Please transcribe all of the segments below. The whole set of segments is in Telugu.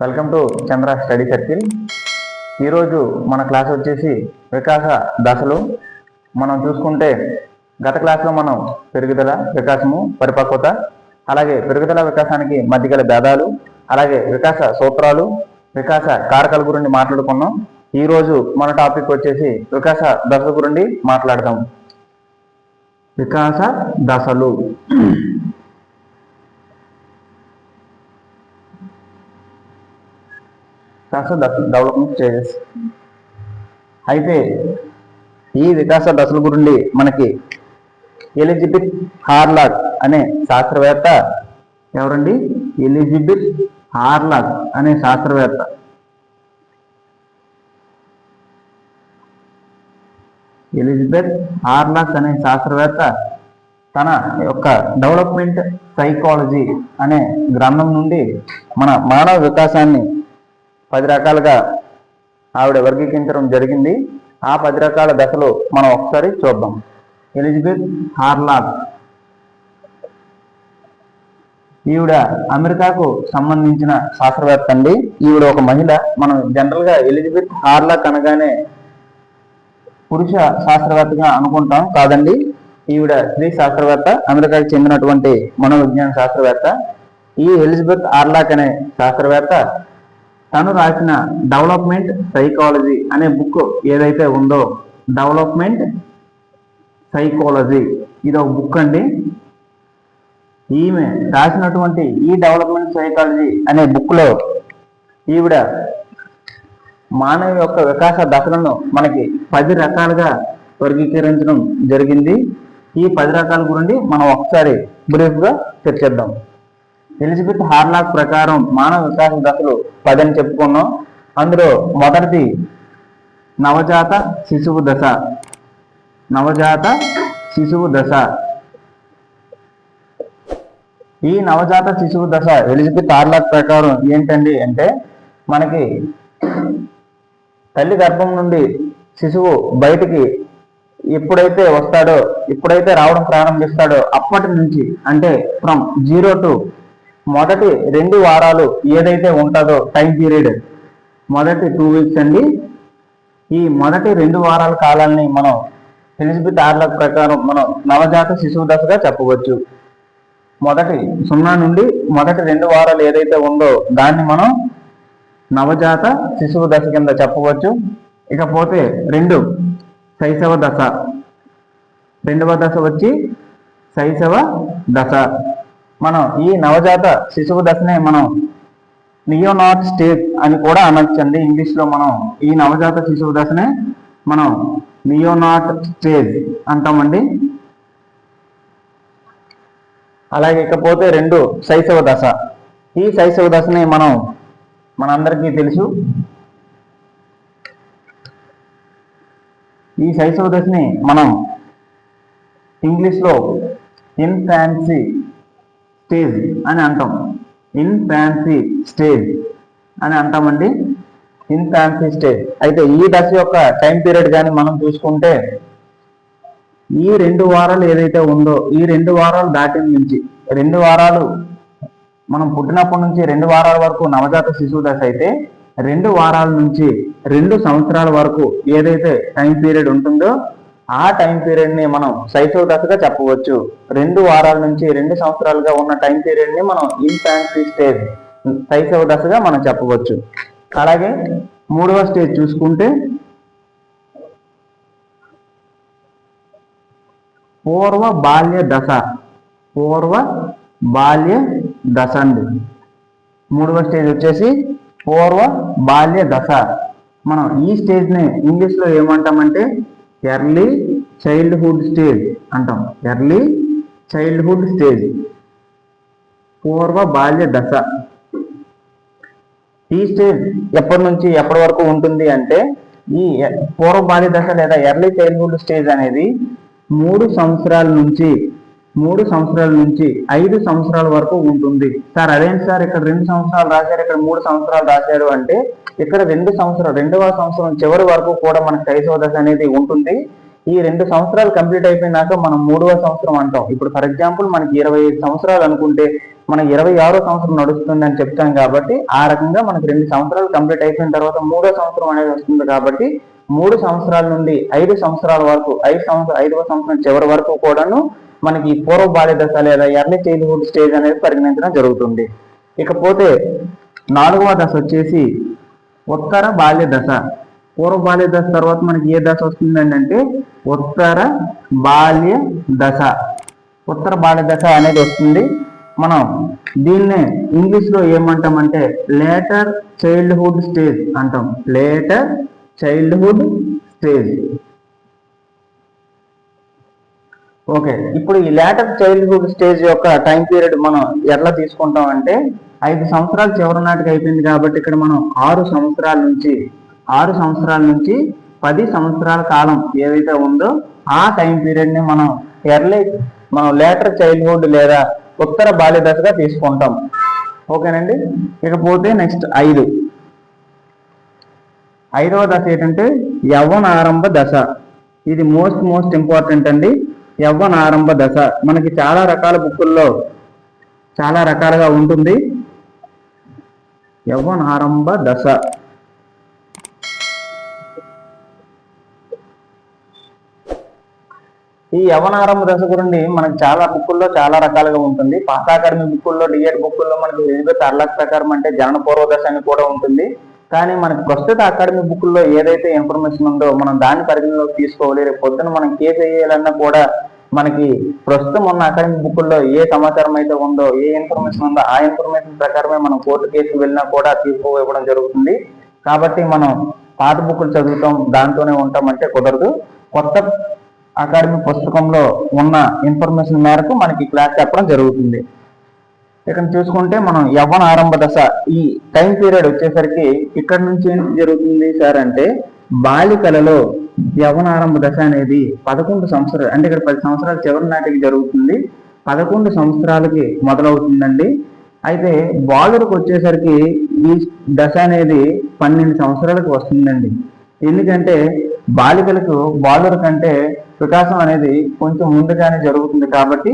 Welcome to Chandra study circle. ఈరోజు మన క్లాస్ వచ్చేసి వికాస దశలు. మనం చూసుకుంటే గత క్లాస్లో మనం పెరుగుదల వికాసము పరిపక్వత అలాగే పెరుగుదల వికాసానికి మధ్యగల భేదాలు అలాగే వికాస సూత్రాలు వికాస కారకాల గురించి మాట్లాడుకున్నాం. ఈరోజు మన టాపిక్ వచ్చేసి వికాస దశల గురించి మాట్లాడదాం. వికాస దశలు. వికాస దశ డెవలప్మెంట్ స్టేజెస్ అయితే ఈ వికాస దశల గురించి మనకి ఎలిజిబెత్ హార్లాక్ అనే శాస్త్రవేత్త ఎవరండి? ఎలిజిబెత్ హార్లాక్ అనే శాస్త్రవేత్త. ఎలిజబెత్ ఆర్లాక్ అనే శాస్త్రవేత్త తన యొక్క డెవలప్మెంట్ సైకాలజీ అనే గ్రంథం నుండి మన మానవ వికాసాన్ని పది రకాలుగా ఆవిడ వర్గీకరించడం జరిగింది. ఆ పది రకాల దశలు మనం ఒకసారి చూద్దాం. Elizabeth Hurlock. ఈవిడ అమెరికాకు సంబంధించిన శాస్త్రవేత్త అండి. ఈవిడ ఒక మహిళ. మనం జనరల్గా ఎలిజబెత్ హార్లాక్ అనగానే పురుష శాస్త్రవేత్తగా అనుకుంటాం కాదండి. ఈవిడ స్త్రీ శాస్త్రవేత్త అమెరికాకి చెందినటువంటి మనోవిజ్ఞాన శాస్త్రవేత్త. ఈ ఎలిజబెత్ ఆర్లాక్ అనే శాస్త్రవేత్త తను రాసిన డెవలప్మెంట్ సైకాలజీ అనే బుక్ ఏదైతే ఉందో డెవలప్మెంట్ సైకాలజీ ఇది ఒక బుక్ అండి. ఈమె రాసినటువంటి ఈ డెవలప్మెంట్ సైకాలజీ అనే బుక్లో ఈవిడ మానవ యొక్క వికాస దశలను మనకి పది రకాలుగా వర్గీకరించడం జరిగింది. ఈ పది రకాల గురించి మనం ఒకసారి బ్రీఫ్గా చర్చిద్దాం. ఎలిజబెత్ హార్లాక్ ప్రకారం మానవ వికాస దశలు పది అని చెప్పుకున్నాం. అందులో మొదటిది నవజాత శిశువు దశ. నవజాత శిశువు దశ. ఈ నవజాత శిశువు దశ ఎలిజబెత్ హార్లాక్ ప్రకారం ఏంటండి అంటే మనకి తల్లి గర్భం నుండి శిశువు బయటికి ఎప్పుడైతే వస్తాడో ఎప్పుడైతే రావడం ప్రారంభిస్తాడో అప్పటి నుంచి అంటే ఫ్రమ్ జీరో టు మొదటి రెండు వారాలు ఏదైతే ఉంటుందో టైం పీరియడ్ మొదటి టూ వీక్స్ అండి. ఈ మొదటి రెండు వారాల కాలాన్ని మనం ఎలిజబెత్ ఆర్ల ప్రకారం మనం నవజాత శిశువు దశగా చెప్పవచ్చు. మొదటి సున్నా నుండి మొదటి రెండు వారాలు ఏదైతే ఉందో దాన్ని మనం నవజాత శిశువు దశ కింద చెప్పవచ్చు. ఇకపోతే రెండు శైశవ దశ. రెండవ దశ వచ్చి శైశవ దశ. మనం ఈ నవజాత శిశువు దశనే మనం నియోనాట్ స్టేజ్ అని కూడా అనొచ్చండి. ఇంగ్లీష్లో మనం ఈ నవజాత శిశువు దశనే మనం నియోనాట్ స్టేజ్ అంటామండి. అలాగే ఇకపోతే రెండు శైశవ దశ. ఈ శైశవ దశని మనం మనందరికీ తెలుసు. ఈ శైశవ దశని మనం ఇంగ్లీష్లో ఇన్ఫాన్సీ స్టేజ్ అని అంటాం. ఇన్ ఫ్యాన్సీ స్టేజ్ అని అంటామండి. Infancy stage. అయితే ఈ దశ యొక్క టైం పీరియడ్ కానీ మనం చూసుకుంటే ఈ రెండు వారాలు ఏదైతే ఉందో ఈ రెండు వారాలు దాటిన నుంచి రెండు వారాలు మనం పుట్టినప్పటి నుంచి రెండు వారాల వరకు నవజాత శిశువు దశ అయితే రెండు వారాల నుంచి రెండు సంవత్సరాల వరకు ఏదైతే టైం పీరియడ్ ఉంటుందో ఆ టైం పీరియడ్ని మనం సైటోటస్గా దశగా చెప్పవచ్చు. రెండు వారాల నుంచి రెండు సంవత్సరాలుగా ఉన్న టైం పీరియడ్ని మనం ఇన్ఫాన్సీ స్టేజ్ సైటోటస్గా దశగా మనం చెప్పవచ్చు. అలాగే మూడవ స్టేజ్ చూసుకుంటే పూర్వ బాల్య దశ పూర్వ బాల్య దశ అండి. మూడవ స్టేజ్ వచ్చేసి పూర్వ బాల్య దశ. మనం ఈ స్టేజ్ని ఇంగ్లీష్లో ఏమంటామంటే ఎర్లీ చైల్డ్హుడ్ స్టేజ్ అంటాం. Early childhood stage. పూర్వ బాల్య దశ. ఈ స్టేజ్ ఎప్పటి నుంచి ఎప్పటి వరకు ఉంటుంది అంటే ఈ పూర్వ బాల్య దశ లేదా ఎర్లీ చైల్డ్హుడ్ స్టేజ్ అనేది మూడు సంవత్సరాల నుంచి మూడు సంవత్సరాల నుంచి ఐదు సంవత్సరాల వరకు ఉంటుంది. సార్ అదేంటి సార్? ఇక్కడ రెండు సంవత్సరాలు రాశారు ఇక్కడ మూడు సంవత్సరాలు రాశారు అంటే ఇక్కడ రెండు సంవత్సరాలు రెండవ సంవత్సరం చివరి వరకు కూడా మనకి శైశవ దశ అనేది ఉంటుంది. ఈ రెండు సంవత్సరాలు కంప్లీట్ అయిపోయినాక మనం మూడవ సంవత్సరం అంటాం. ఇప్పుడు ఫర్ ఎగ్జాంపుల్ మనకి ఇరవై ఐదు సంవత్సరాలు అనుకుంటే మనం ఇరవై ఆరో సంవత్సరం నడుస్తుంది అని చెప్తాం కాబట్టి ఆ రకంగా మనకి రెండు సంవత్సరాలు కంప్లీట్ అయిపోయిన తర్వాత మూడో సంవత్సరం అనేది వస్తుంది కాబట్టి మూడు సంవత్సరాల నుండి ఐదు సంవత్సరాల వరకు ఐదు సంవత్సరం ఐదవ సంవత్సరం చివరి వరకు కూడాను మనకి పూర్వ బాల్య దశ లేదా ఎర్లీ చైల్డ్హుడ్ స్టేజ్ అనేది పరిగణించడం జరుగుతుంది. ఇకపోతే నాలుగవ దశ వచ్చేసి ఉత్తర బాల్య దశ పూర్వ బాల్య దశ తర్వాత మనకి ఏ దశ వస్తుందండి అంటే ఉత్తర బాల్య దశ ఉత్తర బాల్య దశ అనేది వస్తుంది. మనం దీన్నే ఇంగ్లీష్లో ఏమంటాం ఏమంటామంటే లేటర్ చైల్డ్హుడ్ స్టేజ్ అంటాం. Later childhood stage okay. ఇప్పుడు ఈ లేటర్ చైల్డ్హుడ్ స్టేజ్ యొక్క టైం పీరియడ్ మనం ఎట్లా తీసుకుంటాం అంటే ఐదు సంవత్సరాలు చివరి నాటికి అయిపోయింది కాబట్టి ఇక్కడ మనం ఆరు సంవత్సరాల నుంచి ఆరు సంవత్సరాల నుంచి పది సంవత్సరాల కాలం ఏదైతే ఉందో ఆ టైం పీరియడ్ని మనం ఎర్లీ మనం లేటర్ చైల్డ్హుడ్ లేదా ఉత్తర బాల్య దశగా తీసుకుంటాం. ఓకేనండి? ఇకపోతే నెక్స్ట్ ఐదు. ఐదవ దశ ఏంటంటే యవ్వన ఆరంభ దశ. ఇది మోస్ట్ మోస్ట్ ఇంపార్టెంట్ అండి. యవ్వన ఆరంభ దశ. మనకి చాలా రకాల బుక్కుల్లో చాలా రకాలుగా ఉంటుంది. యవ్వన ఆరంభ దశ. ఈ యవనారంభ దశ గురించి మనకి చాలా బుక్కుల్లో చాలా రకాలుగా ఉంటుంది. పాత అకాడమీ బుక్కుల్లో డిఎడ్ బుక్కుల్లో మనకి ఎలిజబెత్ అర్లాక్ ప్రకారం అంటే జనన పూర్వ దశ అని కూడా ఉంటుంది. కానీ మనకి ప్రస్తుత అకాడమీ బుక్కుల్లో ఏదైతే ఇన్ఫర్మేషన్ ఉందో మనం దాన్ని పరిగణలోకి తీసుకోవాలి. రేపు పొద్దున మనం కేసు వేయాలన్నా కూడా మనకి ప్రస్తుతం ఉన్న అకాడమిక్ బుక్కుల్లో ఏ సమాచారం అయితే ఉందో ఏ ఇన్ఫర్మేషన్ ఉందో ఆ ఇన్ఫర్మేషన్ ప్రకారమే మనం కోర్టు కేసు వెళ్ళినా కూడా తీర్పు ఇవ్వడం జరుగుతుంది. కాబట్టి మనం పాత బుక్లు చదువుతాం దాంతోనే ఉంటాం అంటే కుదరదు. కొత్త అకాడమిక్ పుస్తకంలో ఉన్న ఇన్ఫర్మేషన్ మేరకు మనకి క్లాస్ చెప్పడం జరుగుతుంది. ఇక్కడ చూసుకుంటే మనం యవ్వన ఆరంభ దశ ఈ టైం పీరియడ్ వచ్చేసరికి ఇక్కడ నుంచి ఏం జరుగుతుంది సార్ అంటే బాలికలలో యవ్వన ఆరంభ దశ అనేది పదకొండు సంవత్సరాలు అంటే ఇక్కడ పది సంవత్సరాల చివరి నాటికి జరుగుతుంది. పదకొండు సంవత్సరాలకి మొదలవుతుందండి. అయితే బాలుడికి వచ్చేసరికి ఈ దశ అనేది పన్నెండు సంవత్సరాలకు వస్తుందండి. ఎందుకంటే బాలికలకు బాలుడి కంటే వికాసం అనేది కొంచెం ముందుగానే జరుగుతుంది కాబట్టి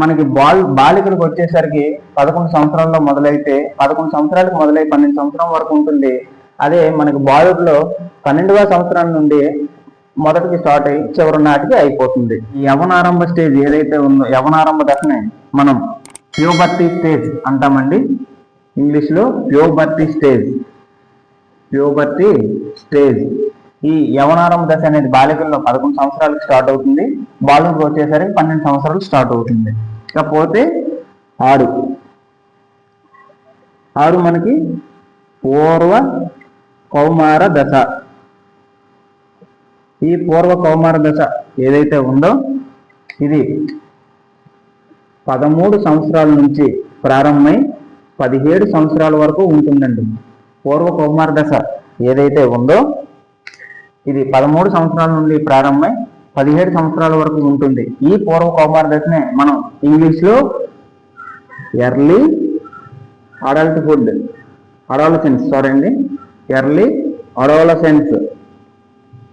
మనకి బాల్ బాలికలకు వచ్చేసరికి పదకొండు సంవత్సరాల్లో మొదలైతే పదకొండు సంవత్సరాలకు మొదలై పన్నెండు సంవత్సరం వరకు ఉంటుంది. అదే మనకి బాలుడిలో పన్నెండవ సంవత్సరం నుండి మొదటికి స్టార్ట్ అయ్యి చివరి నాటికి అయిపోతుంది. ఈ యవనారంభ స్టేజ్ ఏదైతే ఉందో యవనారంభ దశని మనం ప్యూబర్టీ స్టేజ్ అంటామండి. ఇంగ్లీష్లో ప్యూబర్టీ స్టేజ్. Puberty stage. ఈ యవనారంభ దశ అనేది బాలికల్లో పదకొండు సంవత్సరాలకు స్టార్ట్ అవుతుంది. బాలుకు వచ్చేసరికి పన్నెండు సంవత్సరాలు స్టార్ట్ అవుతుంది. ఇకపోతే ఆరు ఆరు మనకి పూర్వ కౌమార దశ. ఈ పూర్వ కౌమార దశ ఏదైతే ఉందో ఇది పదమూడు సంవత్సరాల నుంచి ప్రారంభమై పదిహేడు సంవత్సరాల వరకు ఉంటుందండి. పూర్వ కౌమార దశ ఏదైతే ఉందో ఇది పదమూడు సంవత్సరాల నుండి ప్రారంభమై పదిహేడు సంవత్సరాల వరకు ఉంటుంది. ఈ పూర్వ కౌమార దశనే మనం ఇంగ్లీష్లో early adult food adolescence sorry అండి. Early adolescence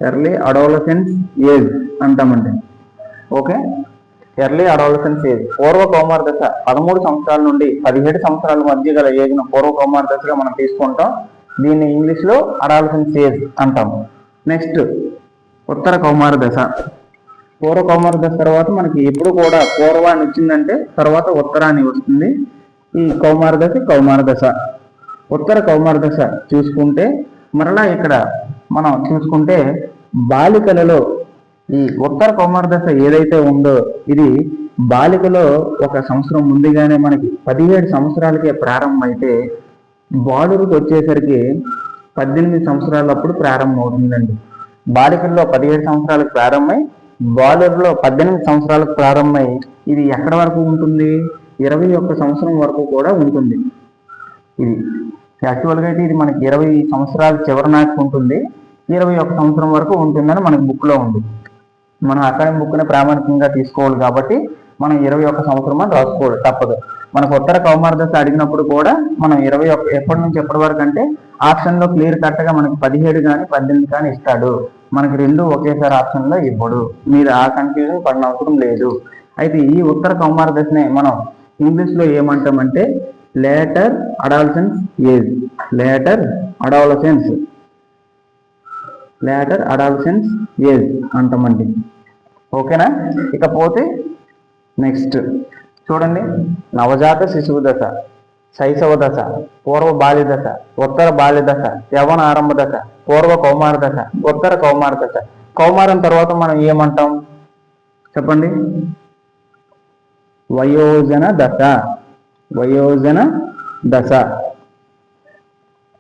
early adolescence age అంటామండి. ఓకే ఎర్లీ అడోలసెన్స్ ఏజ్ పూర్వ కౌమార దశ పదమూడు సంవత్సరాల నుండి పదిహేడు సంవత్సరాల మధ్య గల ఏజ్ను పూర్వ కౌమార దశగా మనం తీసుకుంటాం. దీన్ని ఇంగ్లీష్లో అడాలసెన్స్ ఏజ్ నెక్స్ట్ ఉత్తర కౌమార దశ. పూర్వ కౌమార దశ తర్వాత మనకి ఎప్పుడు కూడా పూర్వాన్ని వచ్చిందంటే తర్వాత ఉత్తరాన్ని వస్తుంది. ఈ కౌమార దశ కౌమార దశ. ఉత్తర కౌమార దశ చూసుకుంటే మరలా ఇక్కడ మనం చూసుకుంటే బాలికలలో ఈ ఉత్తర కౌమార దశ ఏదైతే ఉందో ఇది బాలికలో ఒక సంవత్సరం ముందుగానే మనకి పదిహేడు సంవత్సరాలకే ప్రారంభమైతే బాలుడికి వచ్చేసరికి పద్దెనిమిది సంవత్సరాలప్పుడు ప్రారంభం అవుతుందండి బాలికల్లో పదిహేడు సంవత్సరాలకు ప్రారంభమై బాలురులో పద్దెనిమిది సంవత్సరాలకు ప్రారంభమై ఇది ఎక్కడ వరకు ఉంటుంది? ఇరవై ఒక్క సంవత్సరం వరకు కూడా ఉంటుంది. ఇది యాక్చువల్గా అయితే ఇది మనకి ఇరవై సంవత్సరాల చివరి నాటికి ఉంటుంది. ఇరవై ఒక్క సంవత్సరం వరకు ఉంటుందని మనకి బుక్లో ఉంది. మనం అకాడమిక్ బుక్ని ప్రామాణికంగా తీసుకోవాలి కాబట్టి మనం ఇరవై ఒక్క సంవత్సరం అని రాసుకోవాలి తప్పదు. మనకు ఉత్తర కౌమార దశ అడిగినప్పుడు కూడా మనం ఇరవై ఒక్క ఎప్పటి నుంచి ఎప్పటి వరకు అంటే ఆప్షన్లో క్లియర్ కట్గా మనకి పదిహేడు కానీ పద్దెనిమిది కానీ ఇస్తాడు. మనకి రెండు ఒకేసారి ఆప్షన్లో ఇవ్వడు. మీరు ఆ కన్ఫ్యూజన్ పడిన అవసరం లేదు. అయితే ఈ ఉత్తర కౌమార దశనే మనం ఇంగ్లీష్లో ఏమంటామంటే later adolescence age later adolescence later adolescence age అంటామండి. ఓకేనా ఇకపోతే నెక్స్ట్ చూడండి. నవజాత శిశువు దశ శైశవ దశ పూర్వ బాల్య దశ ఉత్తర బాల్య దశ యవన ఆరంభ దశ పూర్వ కౌమార దశ ఉత్తర కౌమార దశ. కౌమారం తర్వాత మనం ఏమంటాం? చెప్పండి. వయోజన దశ వయోజన దశ.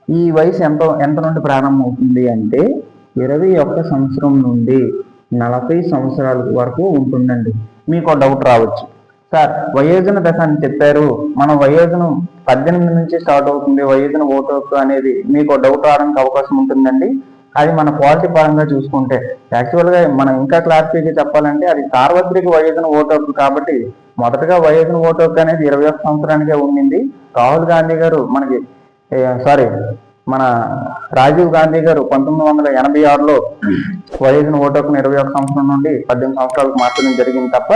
ఈ వయసు ఎంత ఎంత నుండి ప్రారంభమవుతుంది అంటే ఇరవై ఒక్క సంవత్సరం నుండి నలభై సంవత్సరాల వరకు ఉంటుందండి. మీకు డౌట్ రావచ్చు. సార్ వయోజన దశ అని చెప్పారు. మన వయోజనం పద్దెనిమిది నుంచి స్టార్ట్ అవుతుంది. వయోజన ఓటు హక్కు అనేది మీకు డౌట్ రావడానికి అవకాశం ఉంటుందండి. అది మన క్వాలిటీ పరంగా చూసుకుంటే. యాక్చువల్గా మనం ఇంకా క్లారిటీగా చెప్పాలంటే అది సార్వత్రిక వయోజన ఓటు హక్కు కాబట్టి మొదటగా వయోజన ఓటు హక్కు అనేది ఇరవై ఒక్క సంవత్సరానికే ఉండింది. రాహుల్ గాంధీ గారు మనకి సారీ మన రాజీవ్ గాంధీ గారు పంతొమ్మిది వందల ఎనభై ఆరులో వయోజన ఓటు హక్కును ఇరవై ఒక్క సంవత్సరం నుండి పద్దెనిమిది సంవత్సరాలకు మార్చడం జరిగింది తప్ప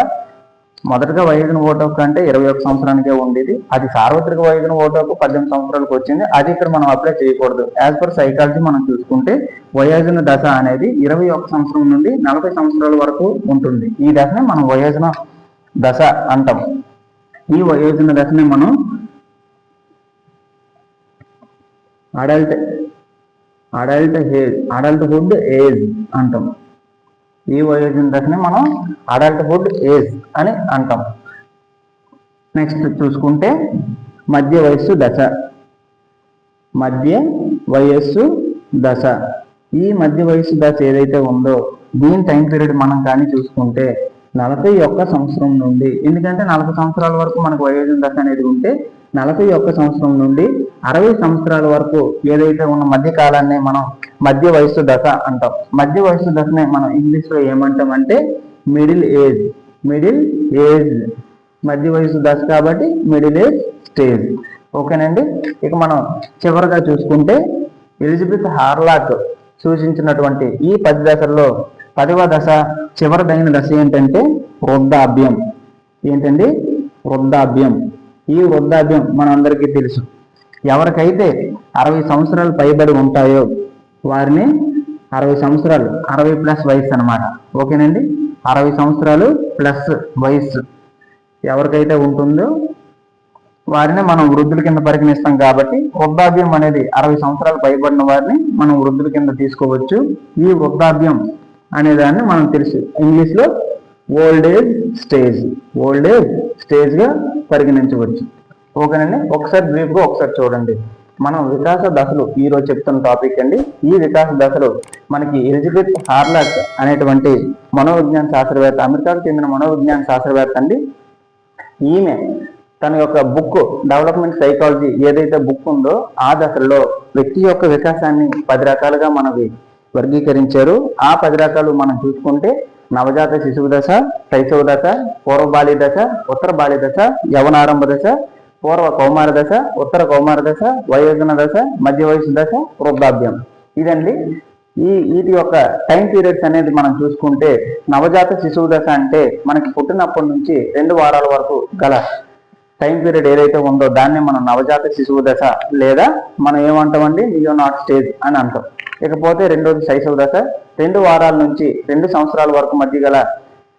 మొదటగా వయోజన ఓటు హక్కు అంటే ఇరవై ఒక సంవత్సరానికే ఉండేది. అది సార్వత్రిక వయోజన ఓటు హక్కు పద్దెనిమిది సంవత్సరాలకు వచ్చింది. అది ఇక్కడ మనం అప్లై చేయకూడదు. యాజ్ పర్ సైకాలజీ మనం చూసుకుంటే వయోజన దశ అనేది ఇరవై ఒక సంవత్సరం నుండి నలభై సంవత్సరాల వరకు ఉంటుంది. ఈ దశనే మనం వయోజన దశ అంటాం. ఈ వయోజన దశనే మనం adult adult age adulthood age అంటాం. ఈ వయోజన దశని మనం అడల్ట్హుడ్ ఏజ్ అని అంటాం. నెక్స్ట్ చూసుకుంటే మధ్య వయస్సు దశ. మధ్య వయస్సు దశ. ఈ మధ్య వయస్సు దశ ఏదైతే ఉందో దీని టైం పీరియడ్ మనం కానీ చూసుకుంటే నలభై ఒక్క సంవత్సరం నుండి ఎందుకంటే నలభై సంవత్సరాల వరకు మనకు వయోజన దశ అనేది ఉంటే నలభై ఒక్క సంవత్సరం నుండి అరవై సంవత్సరాల వరకు ఏదైతే ఉన్న మధ్య కాలాన్ని మనం మధ్య వయస్సు దశ అంటాం. మధ్య వయస్సు దశనే మనం ఇంగ్లీష్లో ఏమంటాం అంటే మిడిల్ ఏజ్ మిడిల్ ఏజ్ మధ్య వయస్సు దశ కాబట్టి మిడిల్ ఏజ్ స్టేజ్ ఓకేనండి? ఇక మనం చివరిగా చూసుకుంటే ఎలిజబెత్ హార్లాక్ సూచించినటువంటి ఈ పది దశల్లో పదవ దశ చివరిదైన దశ ఏంటంటే వృద్ధాభ్యం ఏంటండి? వృద్ధాభ్యం ఈ వృద్ధాభ్యం మనందరికీ తెలుసు. ఎవరికైతే అరవై సంవత్సరాలు పైబడి ఉంటాయో వారిని అరవై సంవత్సరాలు అరవై ప్లస్ వయసు అనమాట ఓకేనండి? అరవై సంవత్సరాలు ప్లస్ వయస్సు ఎవరికైతే ఉంటుందో వారిని మనం వృద్ధుల కింద పరిగణిస్తాం కాబట్టి వృద్ధాభ్యం అనేది అరవై సంవత్సరాలు పైబడిన వారిని మనం వృద్ధుల కింద తీసుకోవచ్చు. ఈ వృద్ధాభ్యం అనే దాన్ని మనం తెలుసు. ఇంగ్లీష్లో old age stage. Old age స్టేజ్గా పరిగణించవచ్చు. ఓకేనండి? ఒకసారి బ్రీఫ్గా ఒకసారి చూడండి. మనం వికాస దశలు ఈ రోజు చెప్తున్న టాపిక్ అండి. ఈ వికాస దశలు మనకి ఎలిజబెత్ హార్లాక్ అనేటువంటి మనోవిజ్ఞాన శాస్త్రవేత్త అమెరికాకు చెందిన మనోవిజ్ఞాన శాస్త్రవేత్త అండి. ఈమె తన యొక్క బుక్ డెవలప్మెంట్ సైకాలజీ ఏదైతే బుక్ ఉందో ఆ దశలో వ్యక్తి యొక్క వికాసాన్ని పది రకాలుగా మనకి వర్గీకరించారు. ఆ పది రకాలు మనం చూసుకుంటే నవజాత శిశువు దశ శైశవ దశ పూర్వ బాల్య దశ ఉత్తర బాల్య దశ యవనారంభ దశ పూర్వ కౌమార దశ ఉత్తర కౌమార దశ వయోజన దశ మధ్య వయసు దశ వృద్ధాభ్యం ఇదండి. ఈ వీటి యొక్క టైం పీరియడ్స్ అనేది మనం చూసుకుంటే నవజాత శిశువు దశ అంటే మనకి పుట్టినప్పటి నుంచి రెండు వారాల వరకు గల టైం పీరియడ్ ఏదైతే ఉందో దాన్ని మనం నవజాత శిశువు దశ లేదా మనం ఏమంటామండి? నాట్ స్టేజ్ అని అంటాం. ఇకపోతే రెండోది శైశవ దశ. రెండు వారాల నుంచి రెండు సంవత్సరాల వరకు మధ్య గల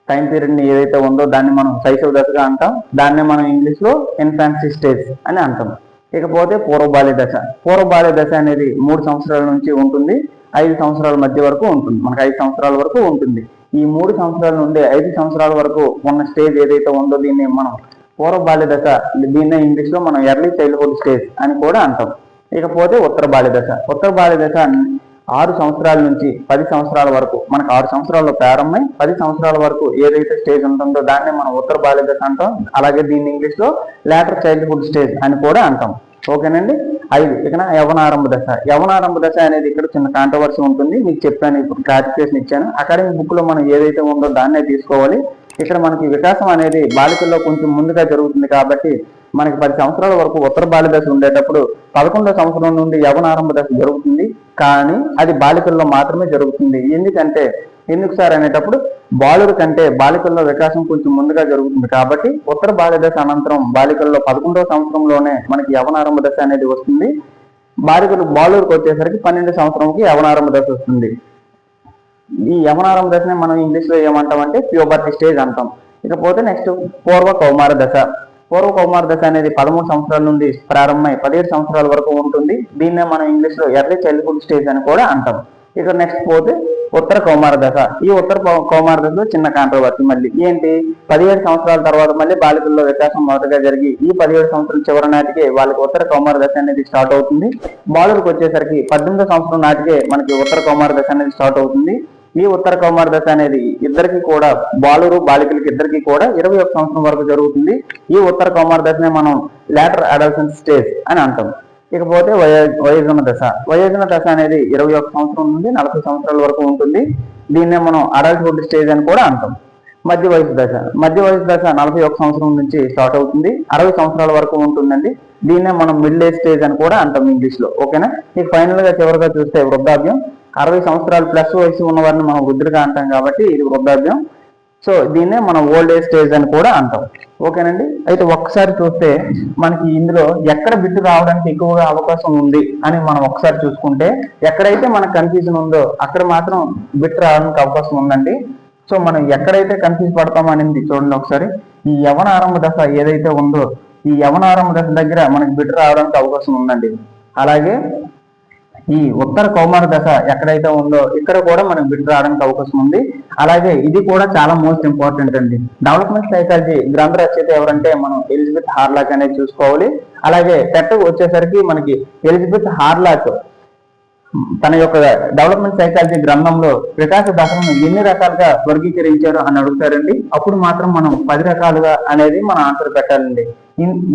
టైం పీరియడ్ని ఏదైతే ఉందో దాన్ని మనం శైశవ దశగా అంటాం. దాన్ని మనం ఇంగ్లీష్లో ఇన్ఫాన్సీ స్టేజ్ అని అంటాం. ఇకపోతే పూర్వ బాల్య దశ. పూర్వ బాల్య దశ అనేది మూడు సంవత్సరాల నుంచి ఉంటుంది. ఐదు సంవత్సరాల మధ్య వరకు ఉంటుంది. మనకు ఐదు సంవత్సరాల వరకు ఉంటుంది. ఈ మూడు సంవత్సరాల నుండి ఐదు సంవత్సరాల వరకు ఉన్న స్టేజ్ ఏదైతే ఉందో దీన్ని మనం పూర్వ బాల్య దశ దీన్నే ఇంగ్లీష్లో మనం ఎర్లీ చైల్డ్హుడ్ స్టేజ్ అని కూడా అంటాం. ఇకపోతే ఉత్తర బాల్య దశ ఉత్తర బాల్యదశ ఆరు సంవత్సరాల నుంచి పది సంవత్సరాల వరకు మనకు ఆరు సంవత్సరాల్లో ప్రారంభమై పది సంవత్సరాల వరకు ఏదైతే స్టేజ్ ఉంటుందో దాన్ని మనం ఉత్తర బాల్యదశ అంటాం. అలాగే దీన్ని ఇంగ్లీష్లో లేటర్ చైల్డ్హుడ్ స్టేజ్ అని కూడా అంటాం. ఓకేనండి? ఐదు. ఇక యవనారంభ దశ. యవనారంభ దశ అనేది ఇక్కడ చిన్న కాంట్రవర్సీ ఉంటుంది. మీకు చెప్పాను ఇప్పుడు క్లారిఫికేషన్ ఇచ్చాను. అకాడమిక్ బుక్లో మనం ఏదైతే ఉందో దాన్నే తీసుకోవాలి. ఇక్కడ మనకి వికాసం అనేది బాలికల్లో కొంచెం ముందుగా జరుగుతుంది కాబట్టి మనకి పది సంవత్సరాల వరకు ఉత్తర బాల్య దశ ఉండేటప్పుడు పదకొండో సంవత్సరం నుండి యవనారంభ దశ జరుగుతుంది. కానీ అది బాలికల్లో మాత్రమే జరుగుతుంది. ఎందుకంటే ఎందుకు సార్ అనేటప్పుడు బాలుడు కంటే బాలికల్లో వికాసం కొంచెం ముందుగా జరుగుతుంది కాబట్టి ఉత్తర బాల్య దశ అనంతరం బాలికల్లో పదకొండవ సంవత్సరంలోనే మనకి యవనారంభ దశ అనేది వస్తుంది. బాలికలు బాలుడికి వచ్చేసరికి పన్నెండు సంవత్సరంకి యవనారంభ దశ వస్తుంది. ఈ యమనారం దశనే మనం ఇంగ్లీష్లో ఏమంటాం ఏమంటామంటే ప్యూబర్టీ స్టేజ్ అంటాం. ఇకపోతే నెక్స్ట్ పూర్వ కౌమార దశ. పూర్వ కౌమార దశ అనేది పదమూడు సంవత్సరాల నుండి ప్రారంభమై పదిహేడు సంవత్సరాల వరకు ఉంటుంది. దీన్నే మనం ఇంగ్లీష్లో ఎర్లీ చైల్డ్హుడ్ స్టేజ్ అని కూడా అంటాం. ఇక నెక్స్ట్ పోతే ఉత్తర కౌమార దశ. ఈ ఉత్తర కౌమార దశలో చిన్న కాంట్రవర్సీ మళ్ళీ. ఏంటి? పదిహేడు సంవత్సరాల తర్వాత మళ్ళీ బాలికల్లో వికాసం మొదటగా జరిగి ఈ పదిహేడు సంవత్సరాల చివరి నాటికే వాళ్ళకి ఉత్తర కౌమార దశ అనేది స్టార్ట్ అవుతుంది. బాలుడికి వచ్చేసరికి పద్దెనిమిది సంవత్సరం నాటికే మనకి ఉత్తర కౌమార దశ అనేది స్టార్ట్ అవుతుంది. ఈ ఉత్తర కౌమార దశ అనేది ఇద్దరికి కూడా బాలురు బాలికలకి ఇద్దరికి కూడా ఇరవై ఒక సంవత్సరం వరకు జరుగుతుంది. ఈ ఉత్తర కౌమార దశనే మనం లేటర్ అడల్సెన్స్ స్టేజ్ అని అంటాం. ఇకపోతే వయో వయోజన దశ. వయోజన దశ అనేది ఇరవై ఒక సంవత్సరం నుండి నలభై సంవత్సరాల వరకు ఉంటుంది. దీన్నే మనం అడల్ట్హుడ్ స్టేజ్ అని కూడా అంటాం. మధ్య వయసు దశ. మధ్య వయసు దశ నలభై ఒక సంవత్సరం నుంచి స్టార్ట్ అవుతుంది. అరవై సంవత్సరాల వరకు ఉంటుందండి. దీన్నే మనం మిడిల్ ఏజ్ స్టేజ్ అని కూడా అంటాం ఇంగ్లీష్లో ఓకేనా? ఈ ఫైనల్గా చివరిగా చూస్తే వృద్ధాప్యం. అరవై సంవత్సరాలు ప్లస్ వయసు ఉన్న వారిని మనం వృద్ధులుగా అంటాం కాబట్టి ఇది వృద్ధాభ్యం సో దీన్నే మనం ఓల్డ్ ఏజ్ స్టేజ్ అని కూడా అంటాం. ఓకేనండి? అయితే ఒక్కసారి చూస్తే మనకి ఇందులో ఎక్కడ బిడ్డు రావడానికి ఎక్కువగా అవకాశం ఉంది అని మనం ఒకసారి చూసుకుంటే ఎక్కడైతే మనకు కన్ఫ్యూజన్ ఉందో అక్కడ మాత్రం బిట్ రావడానికి అవకాశం ఉందండి. సో మనం ఎక్కడైతే కన్ఫ్యూజ్ పడతాం అనేది చూడండి ఒకసారి. ఈ యవన ఆరంభ దశ ఏదైతే ఉందో ఈ యవన ఆరంభ దశ దగ్గర మనకి బిట్ రావడానికి అవకాశం ఉందండి. అలాగే ఈ ఉత్తర కౌమార దశ ఎక్కడైతే ఉందో ఇక్కడ కూడా మనం బిడ్డ రావడానికి అవకాశం ఉంది. అలాగే ఇది కూడా చాలా మోస్ట్ ఇంపార్టెంట్ అండి. డెవలప్మెంట్ సైకాలజీ గ్రంథ రచయిత ఎవరంటే మనం ఎలిజబెత్ హార్లాక్ అనేది చూసుకోవాలి. అలాగే టెట్ వచ్చేసరికి మనకి ఎలిజబెత్ హార్లాక్ తన యొక్క డెవలప్మెంట్ సైకాలజీ గ్రంథంలో వికాస దశలను ఎన్ని రకాలుగా వర్గీకరించారు అని అడుగుతారండి. అప్పుడు మాత్రం మనం పది రకాలుగా అనేది మన ఆన్సర్ పెట్టాలండి.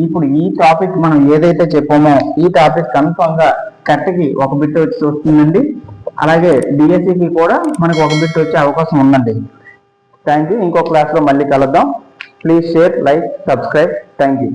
ఇప్పుడు ఈ టాపిక్ మనం ఏదైతే చెప్పామో ఈ టాపిక్ కన్ఫర్మ్గా కరెక్ట్కి ఒక బిట్ వచ్చి వస్తుందండి. అలాగే డిఎస్సికి కూడా మనకు ఒక బిట్ వచ్చే అవకాశం ఉందండి. థ్యాంక్ యూ ఇంకో క్లాస్లో మళ్ళీ కలుద్దాం. Please share like subscribe thank you